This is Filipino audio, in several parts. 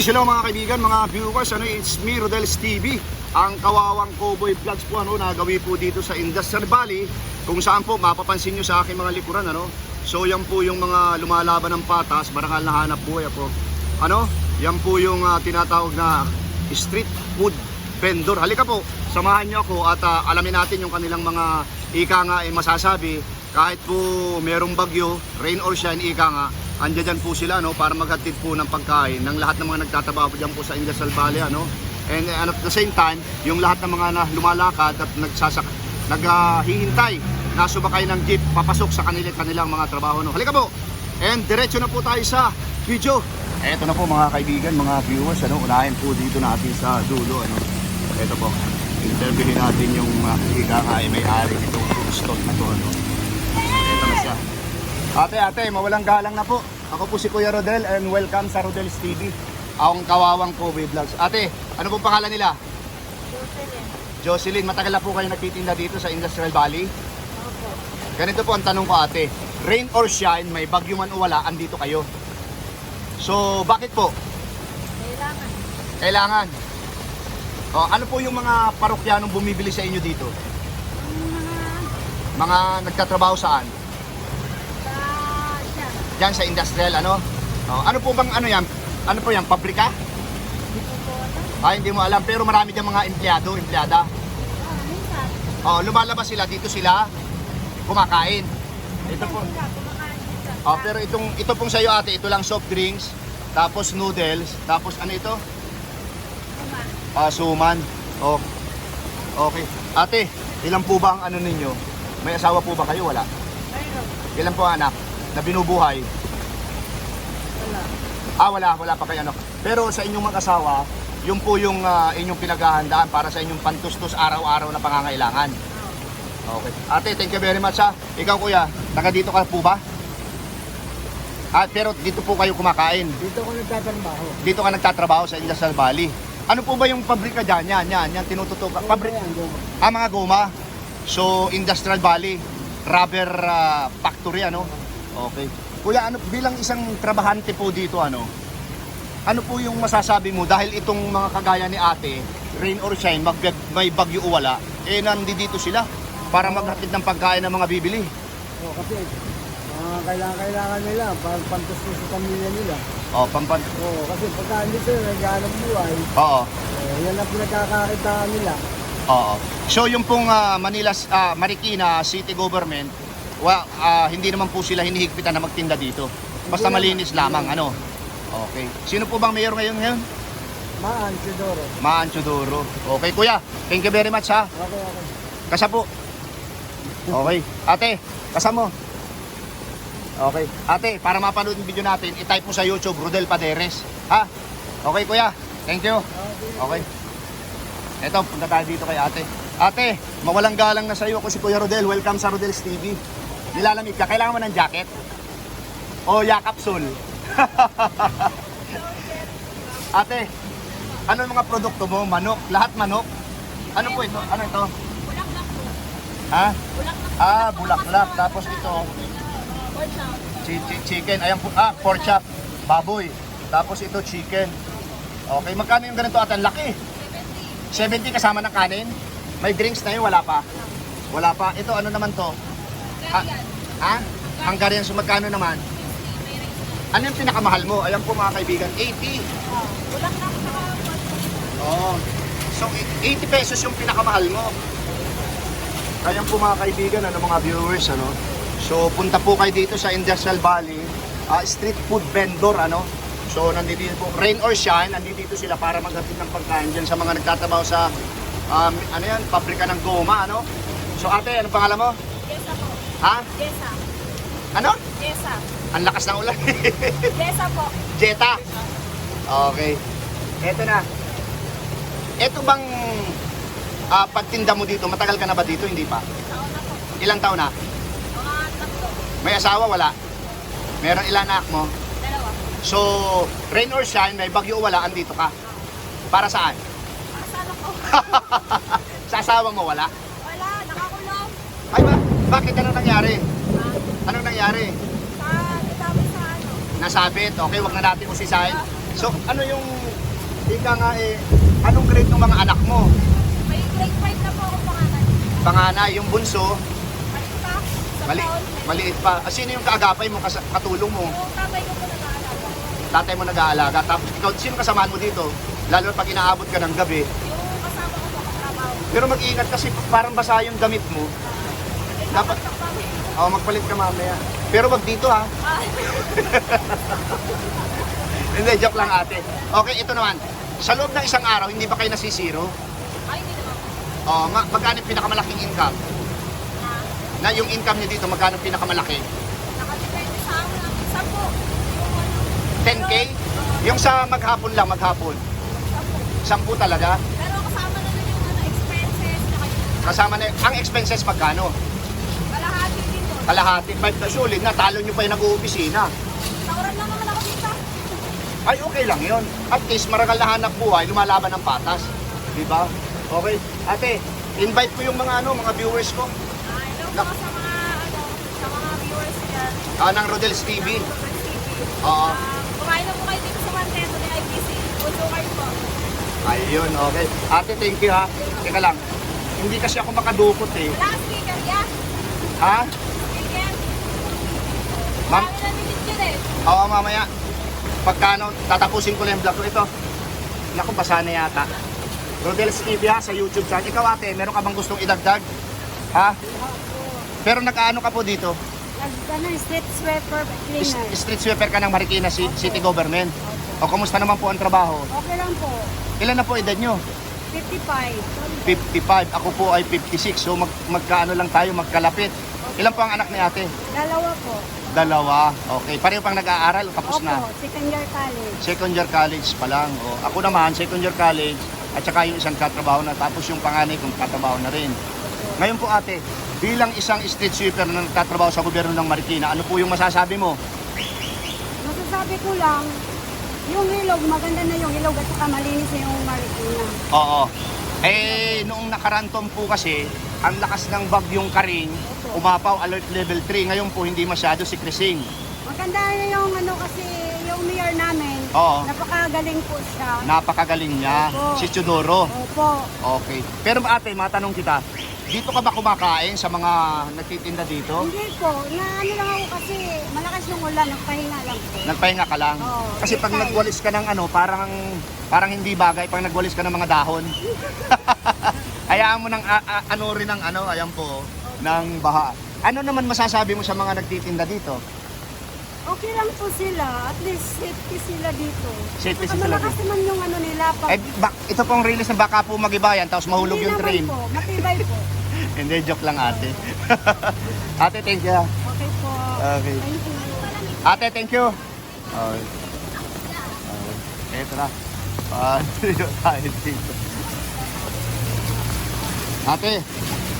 Peace, hello mga kaibigan, mga viewers. Ano, it's me, Rodel's TV. Ang kawawang cowboy vlogs po ano, nagawi po dito sa Industrial Valley kung saan po mapapansin nyo sa aking mga likuran. Ano? So yan po yung mga lumalaban ng patas, barangal na hanap buhay po. Ano? Yan po yung ah, tinatawag na street food vendor. Halika po, samahan nyo ako at ah, alamin natin yung kanilang mga ika nga eh, masasabi kahit po merong bagyo, rain or shine, ika nga, andyan dyan po sila no, para maghatid po ng pagkain ng lahat ng mga nagtatrabaho dyan po sa Industrial Valley. Ano? And, and at the same time, yung lahat ng mga na lumalakad at nagsasak, naghihintay na sumakay ng jeep papasok sa kanila kanilang mga trabaho. No? Halika po! And diretso na po tayo sa video. Eto na po mga kaibigan, mga viewers, ano, unahin po dito natin sa dulo. Ano? Eto po, interviewin natin yung uh, ika ay may-ari nitong food stall na to. Ano? Ito na siya. Ate, ate, mawalang galang na po. Ako po si Kuya Rodel and welcome sa Rodel's TV. Akong kawawang Kobe Vlogs. Ate, ano pong pangalan nila? Jocelyn, matagal na po kayo nagtitinda dito sa Industrial Valley? Ganito po ang tanong ko ate. Rain or shine, may bagyo man o wala, andito kayo. So, bakit po? Kailangan. Kailangan. O, ano po yung mga parokyanong bumibili sa inyo dito? Mga Mga nagtatrabaho saan? Diyan sa industrial, ano? O, ano po bang ano yan? Ano po yan? Pabrika? Ay, hindi mo alam. Pero marami dyan mga empleyado, empleyada. Ah, minsan. O, lumalabas sila. Dito sila kumakain. Ito po. Sila, kumakain minsan. O, pero itong, ito pong sa'yo ate, ito lang soft drinks, tapos noodles, tapos ano ito? Ah, suman. Oh. Okay. Ate, ilan po ba ang ano ninyo? May asawa po ba kayo? Wala. Ilan po anak na binubuhay? Wala. Ah, wala. Wala pa kayo ano. Pero sa inyong mag-asawa, yun po yung ah, inyong pinaghahandaan para sa inyong pantustos araw-araw na pangangailangan. Okay. Ate, thank you very much ha. Ikaw kuya, taga dito ka po ba? Ah, pero dito po kayo kumakain. Dito ko nagtatrabaho. Dito ka nagtatrabaho sa Industrial Valley. Ano po ba yung pabrika dyan? Yan, yan, yan, tinututukan. Pabri- goma. ah, mga goma. So, Industrial Valley, rubber ah, factory, ano? Okay. Kuya, ano, bilang isang trabahante po dito, ano? Ano po yung masasabi mo dahil itong mga kagaya ni ate, rain or shine, mag, may bagyo o wala, eh nandito sila para maghatid ng pagkain ng mga bibili. O, kasi mga kailangan, kailangan nila pag pantustos sa pamilya nila. Oh, pampan. Oo, kasi pagka hindi sila naghahanap buhay, Oo. eh, yan ang pinagkakakitaan nila. Oo. So yung pong ah, Manila ah, Marikina City Government, wa, ah, hindi naman po sila hinihigpitan na magtinda dito. Basta Hindi malinis naman. lamang ano. Okay. Sino po bang mayor ngayon ngayon? Maan, Sidoro. Maan Chudoro. Okay kuya, thank you very much ha. Okay, okay. Kasa po. Okay. Ate, kasa mo. Okay. Ate, para mapanood yung video natin, itype mo sa YouTube, Rodel Paderes. Ha? Okay kuya, thank you. Okay. Eto, punta tayo dito kay ate. Ate, mawalang galang na sa iyo ako si Kuya Rodel. Welcome sa Rodel's TV. Nilalamig ka. Kailangan mo ng jacket? O yakapsul? ate, ano mga produkto mo? Manok? Lahat manok? Ano po ito? Ano ito? Bulaklak po. Ha? Ah, bulaklak. Tapos ito, chicken. Ayan po, ah, pork chop. Baboy. Tapos ito, chicken. Okay, magkano yung ganito ate? Ang laki. 70 kasama ng kanin? May drinks na yun, wala pa? Wala pa. Ito, ano naman to? Ha? ha? Hungarian, so magkano naman? Ano yung pinakamahal mo? Ayan po mga kaibigan, 80. Oh. So, i- 80 pesos yung pinakamahal mo. Ayan po mga kaibigan, ano mga viewers, ano. So, punta po kayo dito sa Industrial Valley, ah, street food vendor, ano. So, nandito po, rain or shine, nandito dito sila para maghatid ng pagkain dyan sa mga nagtatrabaho sa, um, ano yan, pabrika ng goma, ano. So, ate, ano pangalan mo? Ha? Jessa. Ano? Jessa. Ang lakas ng ulan. Jessa po. Jetta. Okay. Eto na. Eto bang ah, pagtinda mo dito, matagal ka na ba dito? Hindi pa. Taon na po. Ilang taon na? Mga tatlo. May asawa? Wala. Meron ilan anak mo? Dalawa. So, rain or shine, may bagyo o wala, andito ka. Para saan? Asala ko. Sa asawa mo, wala? Wala. Nakakulong. Ay ba? Bakit? Ano nangyari? Ah, Anong nangyari? ano. Nasabit? Okay, wag na natin usisahin. So, ano yung ika nga eh, anong grade ng mga anak mo? May grade 5 na po ako pangalan. Panganay, yung bunso, Maliit pa. Sa mali, taon. maliit pa. Ah, Sino yung kaagapay mo, kas- katulong mo? Yung tatay ko po nag-aalala. Tatay mo nag-aalaga. Tapos ikaw, sino kasamahan mo dito? Lalo na pag inaabot ka ng gabi. Yung kasama ko po katrabaho. Pero mag-iingat kasi parang basa yung damit mo. Dapat, Kami. oh, magpalit ka mamaya. Pero wag dito ha. Hindi, joke lang ate. Okay, ito naman. Sa loob ng isang araw, hindi ba kayo nasisiro? Ay, hindi naman po. Oh, ma magkano yung pinakamalaking income? Na, Na yung income niyo dito, magkano yung pinakamalaki? nakadepende sa amin. Ang isa po. Yung ano. 10K? Yung sa maghapon lang, maghapon. 10 talaga? Pero kasama na din yung ano, expenses. Kasama na, ang expenses magkano? Kalahati din po. Kalahati, 5 na sulit na, talo nyo pa yung nag-uopisina. Nakuran lang naman ako dito. Ay, okay lang yon. At least, marangal na hanap buhay, lumalaban ng patas. Di ba? Okay. Ate, invite ko yung mga ano, mga viewers ko. Ah, hello po sa mga, ano, sa mga viewers dyan. Ah, ng Rodel's TV. Rodel's TV. Oo. Ah, kumain na po kayo dito sa Manteto ni IBC. Puso kayo po. Ayun, okay. Ate, thank you ha. Teka lang. Hindi kasi ako makadukot eh. Kang speaker yan. Ha? Ma'am? Na yun eh. Oo, mamaya. Pagkano, tatapusin ko lang yung vlog ko. Ito. Naku, basa na yata. Rodel's TV ha, sa YouTube channel. Ikaw ate, meron ka bang gustong idagdag? Ha? Pero nag-ano ka po dito? Ano, street sweeper cleaner. Street sweeper ka ng Marikina Ci- City Government. O kumusta naman po ang trabaho? Okay lang po. Ilan na po edad nyo? 55. 55. Ako po ay 56. So mag magkaano lang tayo, magkalapit. Ilan po ang anak ni ate? Dalawa po. Dalawa. Okay. Pareho pang nag-aaral o tapos Opo, na? second year college. Second year college pa lang. O, ako naman, second year college. At saka yung isang katrabaho na. Tapos yung panganay kong katrabaho na rin. Ngayon po ate, bilang isang street sweeper na nagtatrabaho sa gobyerno ng Marikina, ano po yung masasabi mo? Masasabi ko lang, yung ilog, maganda na yung ilog at saka malinis na yung marikina. Oo. Eh, noong nakarantom po kasi, ang lakas ng bagyong Karing, umapaw alert level 3. Ngayon po, hindi masyado si Crising. Maganda na yung ano kasi, yung mayor namin, Oo. napakagaling po siya. Napakagaling niya, Opo. si Chudoro. Opo. Okay. Pero ate, matanong kita, dito ka ba kumakain sa mga nagtitinda dito? Hindi po, na ano lang ako kasi malakas yung ulan, nagpahinga lang po. Nagpahinga ka lang? Oo, Kasi pag nagwalis ka ng ano, parang parang hindi bagay pag nagwalis ka ng mga dahon. Hayaan mo ng a- a- ano rin ng ano, ayan po, ng baha. Ano naman masasabi mo sa mga nagtitinda dito? Okay lang po sila, at least safety sila dito. Safety Saka sila malakas dito. naman yung ano nila. Pag, Eh, bak, ito pong release ng baka po magibayan, tapos mahulog Hindi yung naman train. po, matibay po. Hindi, joke lang ate. ate, thank you. Okay po. Okay. Thank you. Ate, thank you. Okay. Okay. Na. Ah, tayo dito. Ate,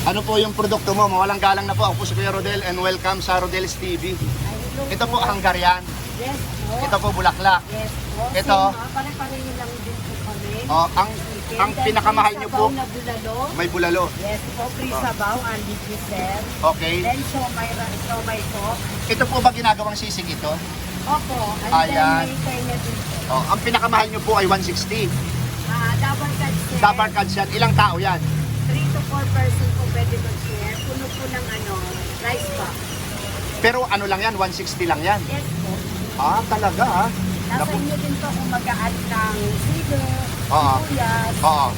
ano po yung produkto mo? Mawalang galang na po. Ako po si Kuya Rodel and welcome sa Rodel's TV. Ito po Hungarian. Yes po. Ito po Bulaklak. Yes po. Ito. Pare-pareho lang din po kami. Oh, ang ang pinakamahal niyo po, na bulalo. may bulalo. Yes po, free Oh. sabaw, Andy Giselle. Okay. Then, siomay, ra- siomay po. Ito po ba ginagawang sisig ito? Opo. Ayan. Oh, ang pinakamahal niyo po ay 160. Ah, double cut share. Dabar cards yan. Ilang tao yan? 3 to 4 person po pwede mag-share. Puno po ng ano, rice box. Pero ano lang yan? 160 lang yan. Yes po. Ah, talaga ah. Nasa inyo din po kung mag-a-add ng silo, Oo. sibuyas, Oo.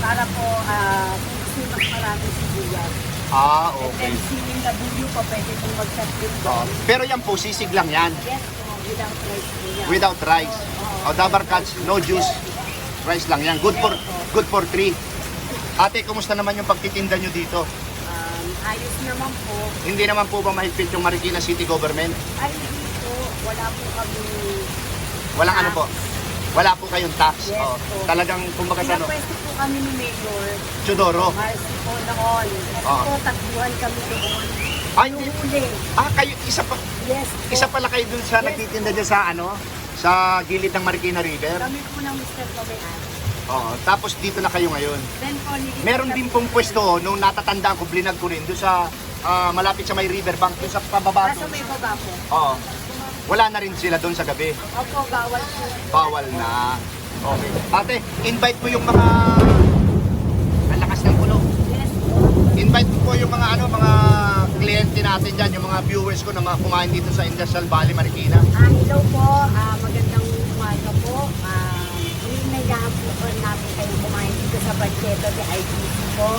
para po ah kung mas marami sibuyas. Ah, And okay. then siling na bulyo po pwede pong mag-cut din po. Oo. Pero yan po, sisig lang yan. Yes po, without rice po yan. Without rice. O, dabar cuts, no juice. Rice lang yan. Good for good for three. Ate, kumusta naman yung pagtitinda nyo dito? Um, ayos naman po. Hindi naman po ba mahigpit yung Marikina City Government? Ay, hindi po. Wala po kami. Walang ano po? Wala po kayong tax. Yes Oo. po. Talagang, kumbaga sa ano, Pinapwesto po kami ni Mayor. Chudoro. Marcy po noon. Kasi Oo. po, tagbuhan kami doon. Ah, hindi. Huli. Ah, kayo, isa pa, Yes po. isa pala kayo dun sa nagtitinda dyan sa ano? Sa gilid ng Marikina River. Kami po ng Mr. Pamean. Oo. Tapos dito na kayo ngayon. Then po, nililipat Meron din po pong pwesto nung natatandaan ko, blinag ko rin doon sa ah, malapit sa may riverbank, doon sa pababa. Doon. may baba po. Oo. Wala na rin sila doon sa gabi. Opo, bawal po. Bawal na. Okay. Ate, invite mo yung mga... Ang lakas ng kulog. Yes po. Invite mo po yung mga ano, mga kliyente natin dyan, yung mga viewers ko na mga kumain dito sa Industrial Valley, Marikina. Ah, hello po. Ah, magandang umaga po. Ah, Hinayaan po po natin kayo kumain dito sa Banchero de ITC po.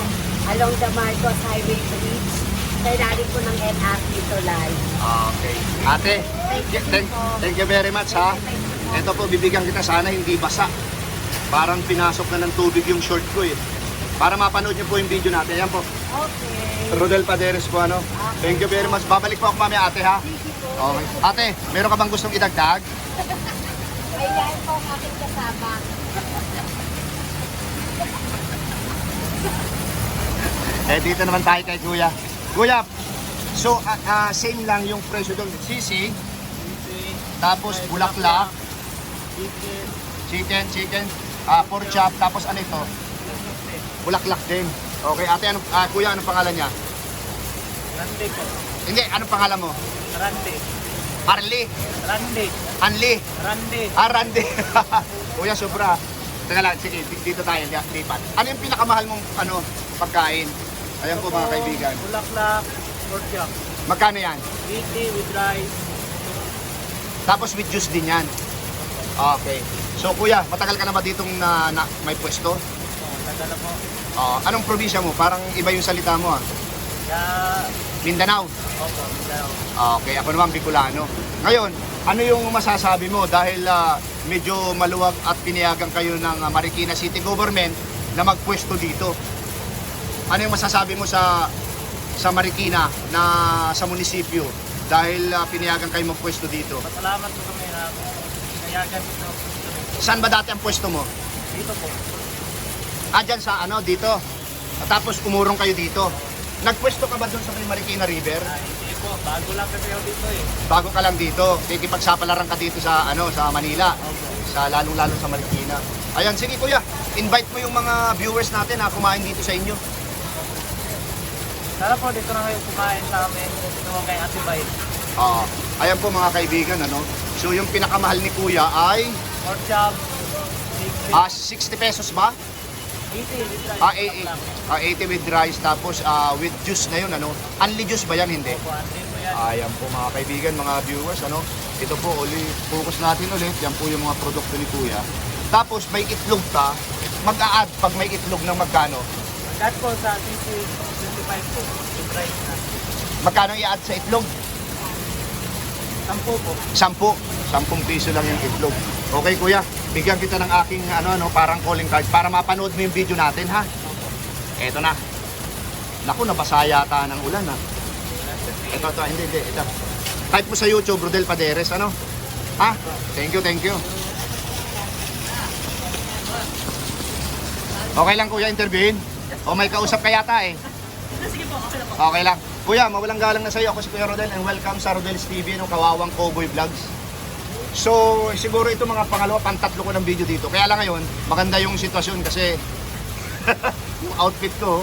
Along the Marcos Highway Bridge. Sa ilalim po ng LRT Tulay. Okay. Ate, thank, thank you very much ha. Ito po, bibigyan kita sana hindi basa. Parang pinasok na ng tubig yung short ko eh. Para mapanood niyo po yung video natin. Yan po. Okay. Rodel Paderes po ano. Thank you very much. Babalik po ako mamaya ate ha. Sige po. Okay. Ate, meron ka bang gustong idagdag? Ayan po ang aking kasama. Eh, dito naman tayo kay Kuya. Kuya, so ah, ah, same lang yung presyo doon. Sisi, tapos bulaklak, chicken, chicken, ah, pork chop, tapos ano ito? Bulaklak din. Okay, ate, ano, ah, kuya, anong pangalan niya? Rande po. Hindi, anong pangalan mo? Rande. Arlie, Rande. Anli, Rande. Arande. kuya, sobra. Teka lang, sige, di- dito tayo, li- lipat. Ano yung pinakamahal mong ano, pagkain? Ayan po mga kaibigan. Bulaklak. Pork chop. Magkano yan? 80 with rice. Tapos with juice din yan. Okay. So kuya, matagal ka na ba ditong na, na may pwesto? Oh, tagal na po. Ah, anong probinsya mo? Parang iba yung salita mo ah. Kaya, Mindanao. opo, Mindanao. Okay, ako naman Bicolano. Ngayon, ano yung masasabi mo dahil ah, medyo maluwag at pinayagan kayo ng ah, Marikina City Government na magpwesto dito? Ano yung masasabi mo sa sa Marikina na sa munisipyo dahil ah, pinayagan kayo magpwesto dito? Pasalamat po kami na nayagan dito. Saan ba dati ang pwesto mo? Dito po. Ah, dyan sa ano, dito. At tapos umurong kayo dito. Nagpwesto ka ba doon sa may Marikina River? Ah, hindi po. Bago lang kasi ako dito eh. Bago ka lang dito, kikipagsapalaran ka dito sa ano, sa Manila. Opo. Sa lalong-lalo sa Marikina. Ayan, sige kuya, invite mo yung mga viewers natin na kumain dito sa inyo. Tara po, dito na kayo kumain sa amin. Dito mo kay Ate Bay. Ah, ayan po mga kaibigan, ano. So yung pinakamahal ni kuya ay Pork chop. Ah, 60 pesos ba? 80. Ah, eh, eh, ah, 80 with rice tapos ah, with juice na yun, ano. Unli juice ba yan? Hindi. Ayan po mga kaibigan, mga viewers, ano. Ito po ulit, focus natin ulit. Yan po yung mga produkto ni Kuya. Tapos may itlog ta, mag-a-add pag may itlog ng magkano. Cut po sa 50, 25 po. With rice na. Magkano i-add sa itlog? 10 po. Sampu. Sampung piso lang yung itlog. Okay kuya, bigyan kita ng aking ano, ano, parang calling card para mapanood mo yung video natin ha. Eto na. Naku, nabasa yata ng ulan ha. Ito, ito, hindi, hindi, ito. Type mo sa YouTube, Rodel Paderes, ano? Ha? Thank you, thank you. Okay lang kuya, interviewin? O may kausap ka yata eh? Okay lang. Kuya, mawalang galang na sa iyo. Ako si Kuya Rodel and welcome sa Rodel's TV, ng Kawawang Cowboy Vlogs. So, siguro ito mga pangalawa, pantatlo ko ng video dito. Kaya lang ngayon, maganda yung sitwasyon kasi yung outfit ko.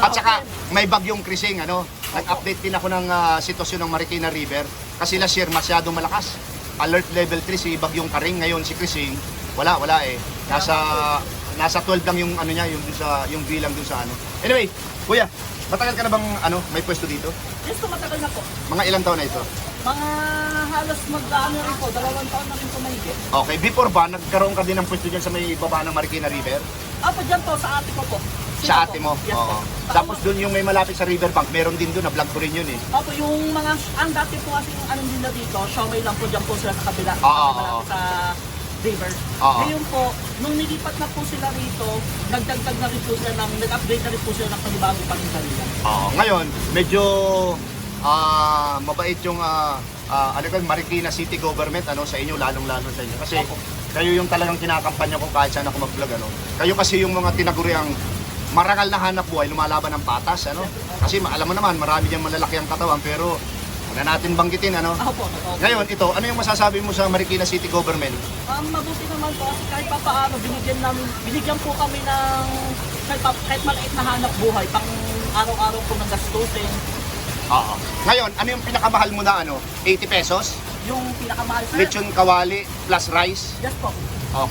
At saka, may bagyong krising, ano. Nag-update din ako ng ah, sitwasyon ng Marikina River kasi last year masyadong malakas. Alert level 3 si Bagyong Karing, ngayon si Krising, wala, wala eh. Nasa nasa 12 lang yung ano niya, yung sa yung bilang dun sa ano. Anyway, kuya, matagal ka na bang ano, may pwesto dito? Yes po, matagal na po. Mga ilang taon na ito? Mga halos mag-ano rin po, dalawang taon na rin po mahigit. Okay, before ba nagkaroon ka din ng pwesto diyan sa may baba ng Marikina River? Apo, dyan po, sa ate ko po. Sa ate mo? Yes Oo. po. Tapos doon yung may malapit sa riverbank, meron din doon, na-vlog ko rin yun eh. Opo, yung mga, ang dati po kasi yung anong din na dito, Xiaomai lang po dyan po sila sa kabila. Oo, oo, oo. Sa river. Oo. Ngayon po, nung nilipat na po sila rito, nagdagdag na rin po sila ng, nag-upgrade na rin po sila ng panibagong pangkalila. Oo. Ngayon, medyo ah mabait yung ah ah, ano ko, Marikina City Government ano sa inyo lalong-lalo sa inyo kasi Opo. kayo yung talagang kinakampanya ko kahit saan ako mag-vlog ano. Kayo kasi yung mga tinaguriang marangal na hanap buhay lumalaban ng patas ano. Kasi ma- alam mo naman marami diyang malalaki ang katawan pero wala natin banggitin ano. Ako po, opo. Ngayon ito, ano yung masasabi mo sa Marikina City Government? Ang mabuti naman po, kasi kahit pa paano, binigyan, namin, binigyan po kami ng kahit, pa, kahit maliit na hanap buhay, pang araw-araw po ng gastusin. Oo. Ngayon, ano yung pinakamahal mo na ano? 80 pesos? Yung pinakamahal sir. Lechon kawali plus rice. Yes po.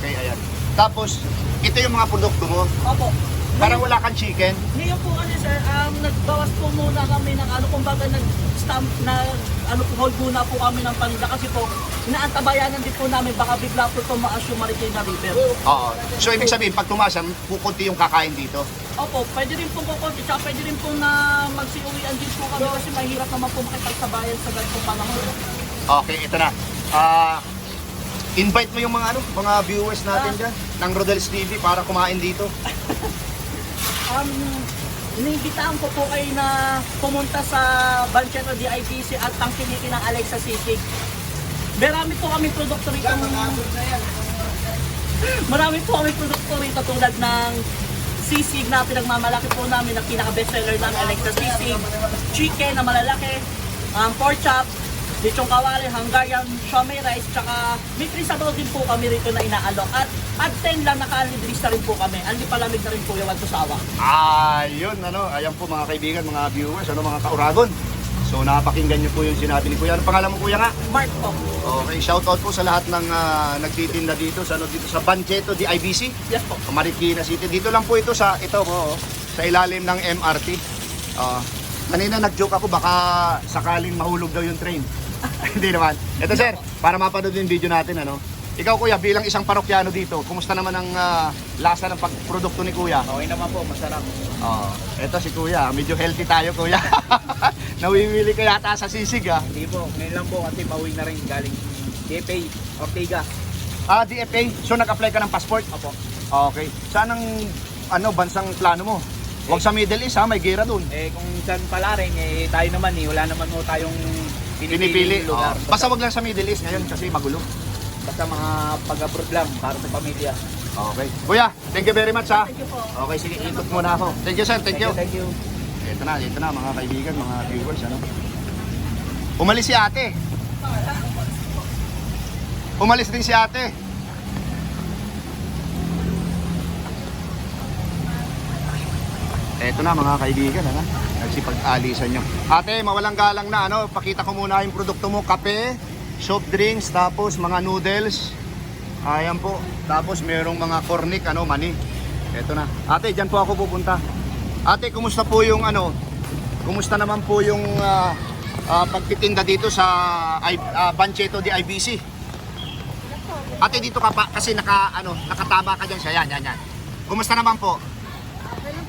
Okay, ayan. Tapos, ito yung mga produkto mo. Opo. Parang wala kang chicken. Ngayon po ano sir, um, nagbawas po muna kami ng ano, kumbaga nag-stamp na ano po, hold muna po kami ng paninda kasi po, inaantabayanan din po namin baka bigla po tumaas yung Marikina River. Oo. So, ibig sabihin, pag tumasan, kukunti yung kakain dito. Opo, pwede rin po kukunti, tsaka pwede rin po na magsiuwian din po kami kasi mahirap naman po makipagsabayan sa ganitong panahon. Okay, ito na. Ah, invite mo yung mga ano, mga viewers natin dyan ng Rodel's TV para kumain dito. Um, iniimbitahan ko po kayo na pumunta sa Banchero DIPC at tangkilikin ng Alexa Sisig. Marami po kami produkto rito. Marami po kami produkto rito tulad ng sisig na pinagmamalaki po namin na pinaka-bestseller namin Alexa Sisig, chicken na malalaki, um, pork chop, lechong kawali, Hungarian siomay rice, tsaka may frisabol din po kami rito na inaalok. At at 10 lang naka-alibris na rin po kami. Aldi palamig na rin po yung Tusawa. Ayun, ano, ayan po mga kaibigan, mga viewers, ano, mga kauragon. So, napakinggan niyo po yung sinabi ni Kuya. Ano pangalan mo, Kuya nga? Mark po. Okay, shoutout po sa lahat ng ah, nagtitinda dito sa ano dito sa Bancheto di IBC, Yes po. Marikina City. Dito lang po ito sa ito po, oh, sa ilalim ng MRT. Ah, kanina nag-joke ako baka sakaling mahulog daw yung train. Hindi naman. Ito sir, para mapanood yung video natin ano. Ikaw kuya bilang isang parokyano dito, kumusta naman ang ah, lasa ng pagprodukto ni kuya? Okay naman po, masarap. Oh, ito si kuya, medyo healthy tayo kuya. Nawiwili ka yata sa sisig ah. Hindi po, ngayon lang po kasi pauwi na rin galing DFA, Ortega. Ah, DFA. So nag-apply ka ng passport? Opo. Okay. Saan ang ano bansang plano mo? Huwag sa Middle East ha, may gera dun. Eh kung saan pala rin, eh tayo naman eh, wala naman po tayong Pinipili. lugar. Oh. Basta wag lang sa Middle East ngayon kasi magulo. Basta mga pag-abroad lang, para sa pamilya. Okay. Kuya, thank you very much ha. Thank you po. Okay, sige, ikot muna ako. Thank you sir, thank you. Thank you. Ito na, ito na mga kaibigan, mga viewers, ano. Umalis si ate. Umalis din si ate. Eto na mga kaibigan, ano? Nagsipag-alisan nyo. Ate, mawalang galang na, ano? Pakita ko muna yung produkto mo. Kape, soft drinks, tapos mga noodles. Ayan po. Tapos merong mga cornic, ano, mani. Eto na. Ate, dyan po ako pupunta. Ate, kumusta po yung ano? Kumusta naman po yung ah, ah, pagtitinda dito sa ah, Bancheto di IBC? Ate, dito ka pa kasi naka ano, nakatama ka diyan siya. Yan, yan, yan. Kumusta naman po?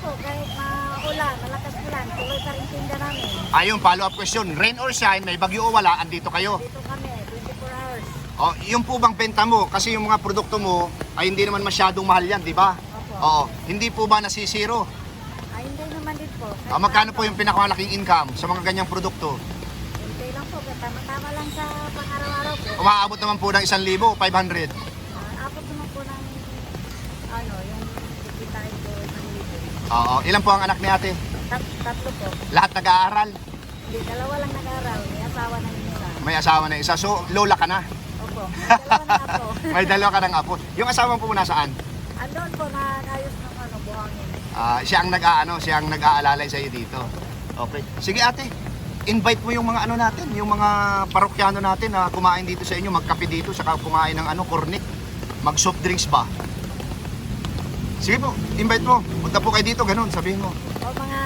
Po, kahit maulan, malakas ulan, tuloy pa rin tinda namin. Ayun, follow-up question. Rain or shine, may bagyo o wala, andito kayo. Dito kami, 24 hours. O, yung po bang benta mo? Kasi yung mga produkto mo ay hindi naman masyadong mahal yan, di ba? Opo. Oo. Hindi po ba nasisiro? Ay, hindi naman din po. Kahit Ah, magkano po yung pinakamalaking income sa mga ganyang produkto? Hindi lang po, kaya tama-tama lang sa pang-araw-araw po. Umaabot naman po ng 1,000, 500. Ah, abot naman po ng, ano, yung kikitain ko ng libo. Oo. Ilan po ang anak ni ate? Tat tatlo po. Lahat nag-aaral. Hindi, dalawa lang nag-aral. May asawa na yung isa. May asawa na isa. So, lola ka na. Opo, may dalawa na ako. May dalawa ka ng apo. Yung asawa po nasaan? Andun po, nagayos ng ano, buhangin. Ah, siya ang nag-aano, siya ang nag-aalalay sa iyo dito. Okay. Sige ate, invite mo yung mga ano natin, yung mga parokyano natin na kumain dito sa inyo, magkape dito, saka kumain ng ano, cornic, mag soft drinks ba? Sige po, invite mo. Punta po kayo dito, ganun, sabihin mo. O mga,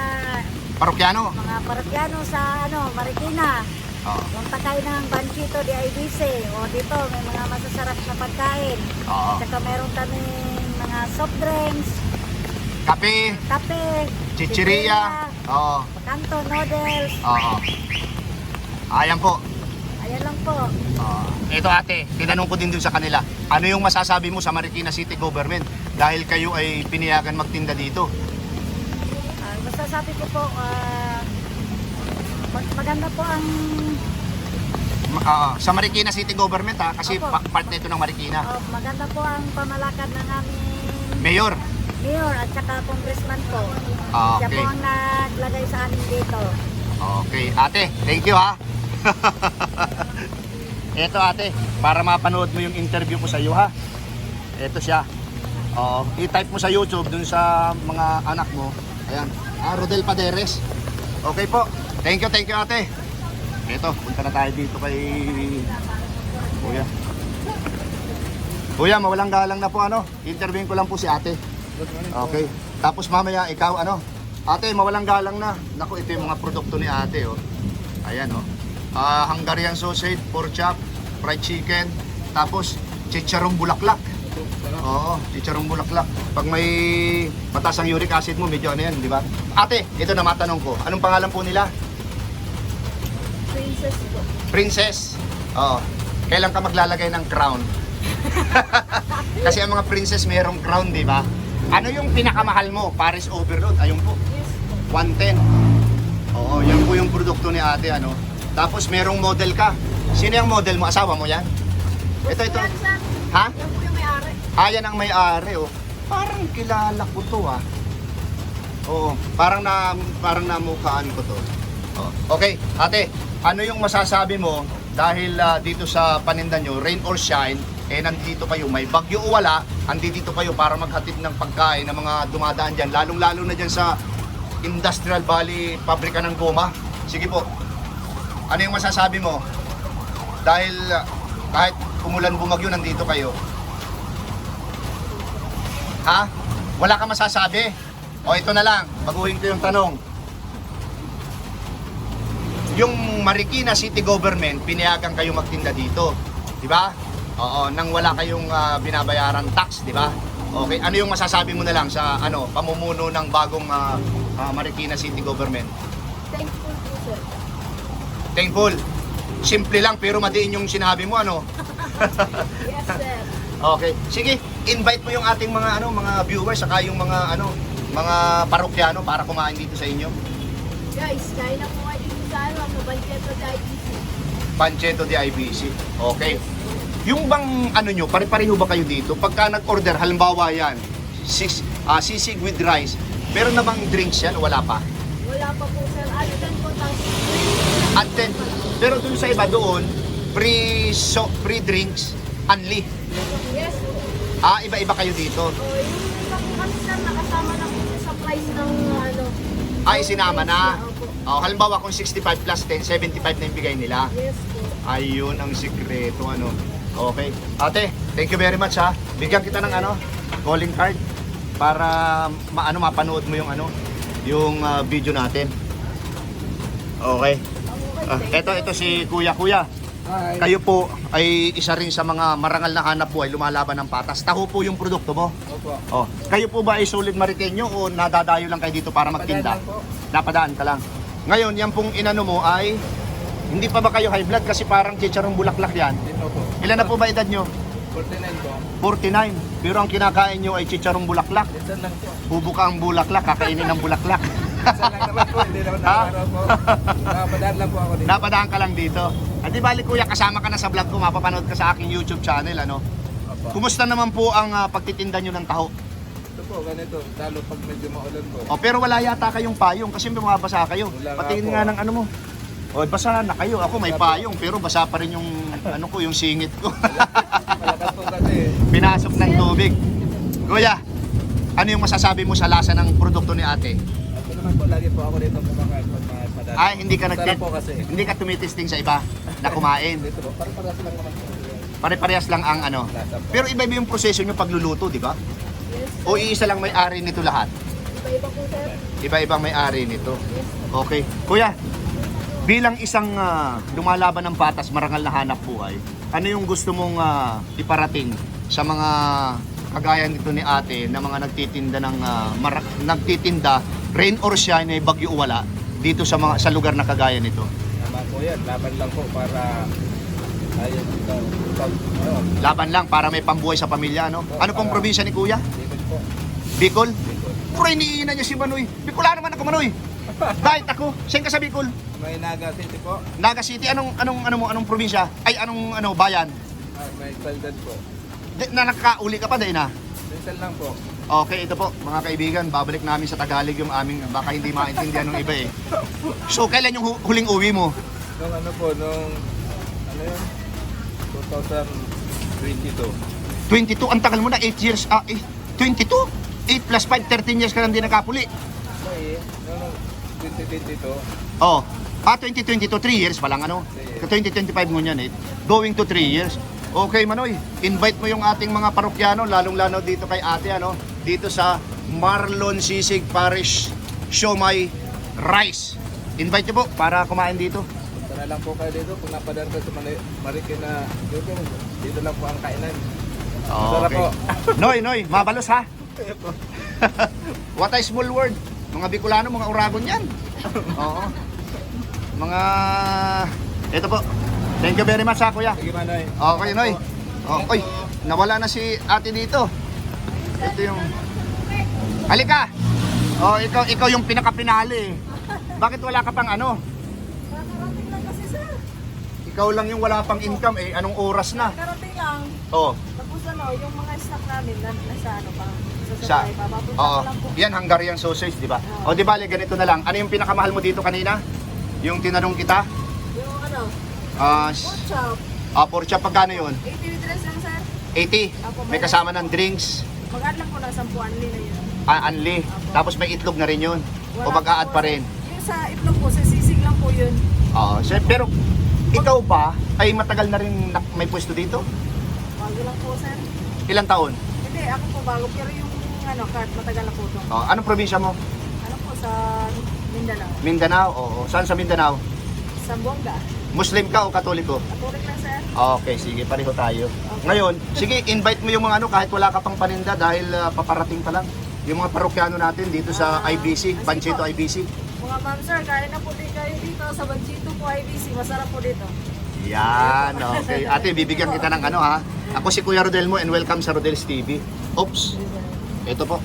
Parokyano. mga parokyano sa, ano, Marikina. Oo. Punta kayo ng Banchito de IBC. O dito, may mga masasarap na pagkain. Oo. Tsaka meron kami mga soft drinks, Kape, kape, chichiria. Oo. kanto, noodles. Oo. Ayan po. Ayan lang po. Ah, ito ate, tinanong ko din dun sa kanila, ano yung masasabi mo sa Marikina City Government dahil kayo ay piniyagan magtinda dito? Ah, masasabi ko po, mag- maganda po ang ah, sa Marikina City Government ha, kasi Opo. pa- part na ito ng Marikina. oh, maganda po ang pamalakad ng aming Mayor, mayor at saka congressman po. Ah, Siya po okay. ang naglagay sa amin dito. Okay, ate, thank you ha. Ito ate, para mapanood mo yung interview ko sa iyo ha. Ito siya. Oo, i-type mo sa YouTube dun sa mga anak mo. Ayan, ah, Rodel Paderes. Okay po. Thank you, thank you ate. Ito, punta na tayo dito kay Kuya. Kuya, mawalang galang na po ano. Interviewin ko lang po si ate. Okay. Tapos mamaya ikaw ano. Ate, mawalang galang na. Naku, ito yung mga produkto ni ate oh. Ayan oh. Ah, Hungarian sausage, pork chop, fried chicken, tapos chicharong bulaklak. Oo, chicharong bulaklak. Pag may mataas ang uric acid mo, medyo ano yan, di ba? Ate, ito na matanong ko. Anong pangalan po nila? Princess po. Princess. Oo. Kailan ka maglalagay ng crown? Kasi ang mga princess mayroong crown, di ba? Ano yung pinakamahal mo? Paris Overload. Ayun po. Yes po. 110. Oo, yan po yung produkto ni ate, ano. Tapos merong model ka. Sino yung model mo? Asawa mo yan? Ito, ito. Ha? Yung may-ari. Ah, yan ang may-ari, oh. Parang kilala ko to, ah. Oo, parang na parang namukhaan ko to. Oh. Okay, ate, ano yung masasabi mo dahil ah, dito sa paninda nyo, rain or shine, eh nandito kayo, may bagyo o wala, andito kayo para maghatid ng pagkain ng mga dumadaan dyan, lalong-lalo na dyan sa Industrial Valley, pabrika ng goma. Sige po, ano yung masasabi mo? Dahil ah, kahit umulan bumagyo, nandito kayo. Ha? Wala ka masasabi? O ito na lang, baguhin ko yung tanong. Yung Marikina City Government, pinayagan kayo magtinda dito. Di ba? Oo, nang wala kayong ah, binabayaran tax, di ba? Okay, ano yung masasabi mo na lang sa ano, pamumuno ng bagong ah, ah, Marikina City Government? Thankful po, sir. Thankful. Simple lang pero madiin yung sinabi mo ano. Yes, sir. Okay. Sige, invite mo yung ating mga ano, mga viewers saka yung mga ano, mga parokyano para kumain dito sa inyo. Guys, kaya na po kayo dito sa ano, sa de ITC. Pancento de IBC. Okay. Yung bang ano nyo, pare-pareho ba kayo dito? Pagka nag-order, halimbawa yan, sis, ah, sisig with rice, meron na bang drinks yan o wala pa? Wala pa po, sir. Ano din po tayo? At then, pero dun sa iba doon, free, so, free drinks, only. Ah, iba-iba kayo dito. O, yung iba po kasi, sir, nakasama na po sa price ng ano. Ay, sinama na. Oh, halimbawa kung 65 plus 10, 75 na yung bigay nila. Yes po. Ayun ang sikreto ano. Okay. Ate, thank you very much ha. Bigyan kita ng ano, calling card para maano mapanood mo yung ano, yung ah, video natin. Okay. Ah, eto ito si Kuya Kuya. Hi. Kayo po ay isa rin sa mga marangal na hanap buhay lumalaban ng patas. Taho po yung produkto mo. Opo. Oh, kayo po ba ay solid Mariteño o nadadayo lang kayo dito para magtinda? Napadaan. Napadaan ka lang. Ngayon, yan pong inano mo ay hindi pa ba kayo high blood kasi parang chicharong bulaklak yan? Dito po. Ilan na po ba edad nyo? 49 po. 49. Pero ang kinakain nyo ay chicharong bulaklak. Minsan lang po. Hubo ka ang bulaklak, kakainin ng bulaklak. Minsan lang naman po. Hindi naman nakaraw po. Nakapadaan lang po ako dito. Napadaan ka lang dito. At di bali kuya, kasama ka na sa vlog ko, mapapanood ka sa aking YouTube channel. ano. Opo. Kumusta naman po ang ah, pagtitinda nyo ng taho? Ito po, ganito. Lalo pag medyo maulan po. O, pero wala yata kayong payong kasi bumabasa kayo. Wala nga Patingin po. nga ng ano mo. O, basa na kayo. Ako may payong pero basa pa rin yung ano ko, yung singit ko. Malakas po kasi. Pinasok ng tubig. Kuya, ano yung masasabi mo sa lasa ng produkto ni ate? Ako naman po, lagi po ako dito kumakain pag Ay, hindi ka nag Sarap po kasi. hindi ka tumitisting sa iba na kumain. Dito parang lang naman. Pare-parehas lang ang ano. Pero iba-iba yung proseso nyo pagluluto, di ba? Yes. O iisa lang may-ari nito lahat? Iba-iba po, sir. Iba-ibang may-ari nito. Yes. Okay. Kuya, bilang isang ah, lumalaban ng patas, marangal na hanap buhay, ano yung gusto mong ah, iparating sa mga kagaya nito ni ate na mga nagtitinda ng ah, mara- nagtitinda rain or shine ay bagyo o wala dito sa mga sa lugar na kagaya nito. Tama po yan. Laban lang po para ayun. Pag, ano, Laban lang para may pambuhay sa pamilya, no? Ano pong probinsya ni Kuya? dito po. Bicol? Dito. Puro niya si Manoy. Bicolano man ako, Manoy. Dahil ako, saan ka sa Bicol? May Naga City po. Naga City, anong anong ano mo, anong probinsya? Ay, anong ano bayan? Ah, may Paldan po. Di, na nakakauli ka pa din na. Minsan lang po. Okay, ito po, mga kaibigan, babalik namin sa Tagalog yung aming, baka hindi maintindihan ng iba eh. So, kailan yung hu- huling uwi mo? Nung ano po, nung ano yun? 2022. 22, ang tagal mo na, 8 years, ah, eh, 22? 8 plus 5, 13 years ka lang din nakapuli. Kasi, nung 2022. Oh, ah, 2022, 3 years pa lang ano? 2025 ngunyan eh. Going to 3 years. Okay, Manoy. Invite mo yung ating mga parokyano, lalong-lalo dito kay ate, ano? Dito sa Marlon Sisig Parish Siomay Rice. Invite niyo po para kumain dito. Punta lang po kayo dito. Kung napadaan kayo sa Mari- Marikina dito, dito lang po ang kainan. Sarap po. Noy, Noy, mabalos ha? What a small world. Mga Bicolano, mga Uragon yan. Oo. Mga... Ito po. Thank you very much ha, kuya. Sige, Manoy. Okay, Noy. Okay. Nawala na si ate dito. Ito yung... Halika! Oh, ikaw, ikaw yung pinaka-pinali eh. Bakit wala ka pang ano? Kakarating lang kasi sir. Ikaw lang yung wala pang income eh. Anong oras na? Kakarating lang. Oh, Tapos ano, yung mga snack namin na, nasa ano pa. Sa sa... sabay pa. Papunta Oo. ko lang po. Yan, Hungarian sausage, di ba? O, di ba, ganito na lang. Ano yung pinakamahal mo dito kanina? Yung tinanong kita? Yung ano, Ah, pork chop. uh, pork chop, pagkano yun? 80 with dress lang sir. 80. May kasama ng drinks, Mag-add lang po ng 10 anli na yun. ah, unli. Tapos may itlog na rin yun. O Wala mag-a-add po. pa rin. Yung sa itlog po, sa sisig lang po yun. Oo. so, pero, ikaw ba ay matagal na rin na- may pwesto dito? Bago lang po sir. Ilang taon? Hindi, ako po bago. Pero yung ano, card, matagal na po ito. Oh, anong probinsya mo? Ano po sa Mindanao. Mindanao? Oo. Saan sa Mindanao? Sambuanga. Muslim ka o Katoliko? Katulik lang sir. Okay, sige, pareho tayo. Ngayon, sige, invite mo yung mga ano kahit wala ka pang paninda dahil ah, paparating pa lang. Yung mga parokyano natin dito sa Ah, IBC, sige Panchito po. IBC. Mga ma'am sir, kaya na po din kayo dito sa Banchito po IBC. Masarap po dito. Yan, okay. Ate, bibigyan kita ng ano ha. Ako si Kuya Rodel mo and welcome sa Rodel's TV. Oops, ito po.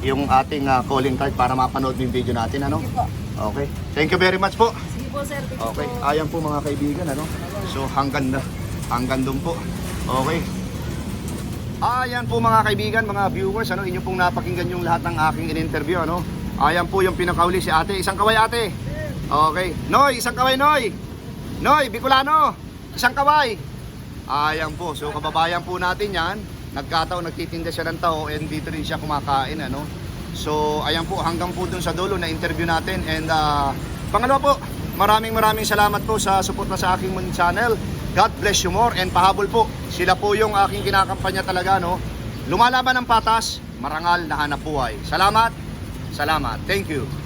Yung ating ah, calling card para mapanood mo yung video natin, ano? Sige po. Okay. Thank you very much po. Po sir. Thank you Okay, po. ayan po mga kaibigan, ano? So hanggang na, hanggang doon po. Okay. Ayan po mga kaibigan, mga viewers, ano, inyo pong napakinggan yung lahat ng aking in-interview, ano? Ayan po yung pinakauli si ate. Isang kaway ate. Okay. Noy, isang kaway Noy. Noy, Bicolano. Isang kaway. Ayan po. So kababayan po natin yan. Nagkataon, nagtitinda siya ng tao and dito rin siya kumakain, ano? So, ayan po, hanggang po dun sa dulo na interview natin. And ah, pangalawa po, maraming maraming salamat po sa support na sa aking channel. God bless you more and pahabol po. Sila po yung aking kinakampanya talaga, no? Lumalaban ng patas, marangal na hanap buhay. Salamat, salamat. Thank you.